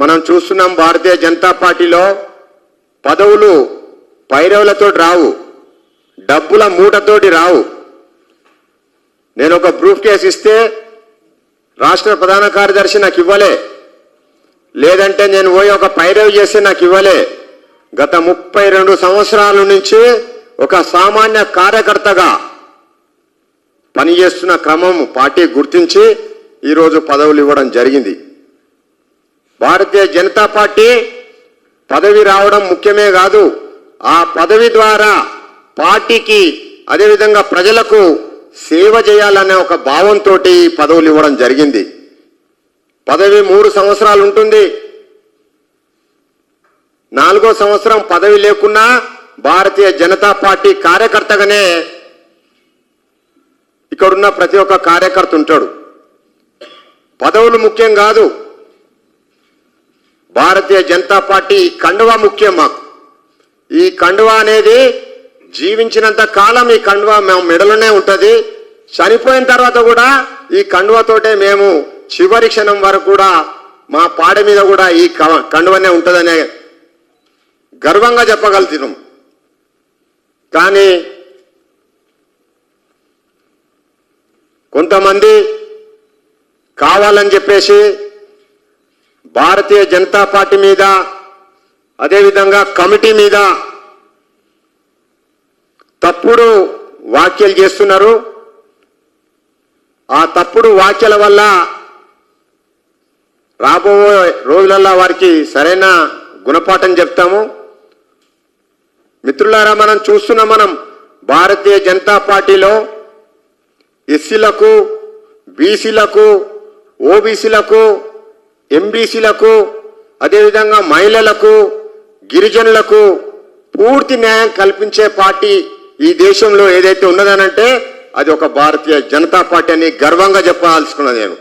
మనం చూస్తున్నాం భారతీయ జనతా పార్టీలో పదవులు పైరవులతో రావు డబ్బుల మూటతోటి రావు. నేను ఒక ప్రూఫ్ కేసు ఇస్తే రాష్ట్ర ప్రధాన కార్యదర్శి నాకు ఇవ్వలే. లేదంటే నేను పోయి ఒక పైరవి చేస్తే నాకు ఇవ్వలే. గత ముప్పై రెండు సంవత్సరాల నుంచి ఒక సామాన్య కార్యకర్తగా పనిచేస్తున్న క్రమం పార్టీ గుర్తించి ఈరోజు పదవులు ఇవ్వడం జరిగింది. భారతీయ జనతా పార్టీ పదవి రావడం ముఖ్యమే కాదు ఆ పదవి ద్వారా పార్టీకి అదేవిధంగా ప్రజలకు సేవ చేయాలనే ఒక భావంతో పదవులు ఇవ్వడం జరిగింది. పదవి మూడు సంవత్సరాలు ఉంటుంది. నాలుగో సంవత్సరం పదవి లేకున్నా భారతీయ జనతా పార్టీ కార్యకర్తగానే ఇక్కడున్న ప్రతి ఒక్క కార్యకర్త ఉంటాడు. పదవులు ముఖ్యం కాదు. భారతీయ జనతా పార్టీ కండువా ముఖ్యం మాకు. ఈ కండువా అనేది జీవించినంత కాలం ఈ కండువా మేము మెడలోనే ఉంటుంది. చనిపోయిన తర్వాత కూడా ఈ కండువతోటే మేము చివరి క్షణం వరకు కూడా మా పాడ మీద కూడా ఈ కండువనే ఉంటుందనే గర్వంగా చెప్పగలుగుతున్నాం. కానీ కొంతమంది కావాలని చెప్పేసి భారతీయ జనతా పార్టీ మీద అదేవిధంగా కమిటీ మీద తప్పుడు వ్యాఖ్యలు చేస్తున్నారు. ఆ తప్పుడు వ్యాఖ్యల వల్ల రాబోయే రోజులలో వారికి సరైన గుణపాఠం చెప్తాము. మిత్రులారా మనం చూస్తున్నాం మనం భారతీయ జనతా పార్టీలో ఎస్సీలకు బీసీలకు ఓబీసీలకు ఎంబీసీలకు అదేవిధంగా మహిళలకు గిరిజనులకు పూర్తి న్యాయం కల్పించే పార్టీ ఈ దేశంలో ఏదైతే ఉన్నదనంటే అది ఒక భారతీయ జనతా పార్టీ అని గర్వంగా చెప్పాల్సుకున్నది నేను.